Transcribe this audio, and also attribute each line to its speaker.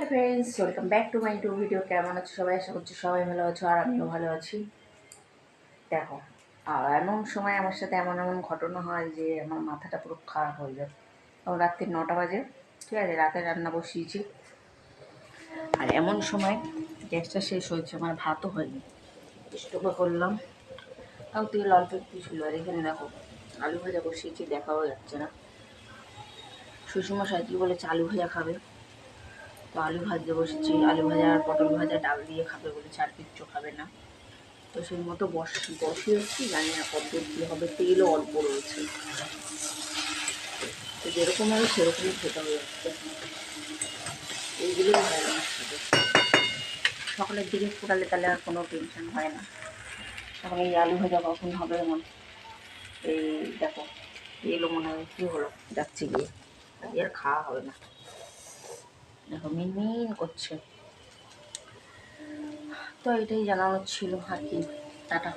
Speaker 1: Hello friends welcome back to my to video কেমন আছো সবাই? আশা করছি সবাই ভালো আছো আর আমিও ভালো আছি। দেখো এমন সময় আমার সাথে এমন এমন ঘটনা হয় যে আমার মাথাটা পুরো খারাপ হয়ে যায়। তখন রাত্রি নটা বাজে, ঠিক আছে? রাতে রান্না বসিয়েছি। আর এমন সময় গ্যাসটা শেষ হয়েছে আমার ভাতও হয়নি। স্টোভে করলাম। তাও তেল অল্প একটু ছিল। আর এখানে দেখো, আলু ভাজা বসিয়েছি, দেখাও যাচ্ছে না। শ্বশুরমশাই কি বলেছে, আলু ভাজা খাবে। তো আলু ভাজতে বসেছি। আলু ভাজা আর পটল ভাজা, ডাল দিয়ে খাবে বলেছে আর কিচ্ছু খাবে না। তো সেই মতো বস বসিয়েছি জানি না কত কী হবে, তেলও অল্প রয়েছে। তো যেরকম হবে সেরকমই খেতে হবে এইগুলোই হয় আমার সকালের দিকে ফোটালে তাহলে আর কোনো টেনশন হয় না। তখন এই আলু ভাজা কখন হবে এমন? এই দেখো, এলো মনে হয় কী হলো, যাচ্ছে গিয়ে। আর খাওয়া হবে না। দেখো মিনমিন করছে। তো এটাই জানানোর ছিল আর কি টাটা।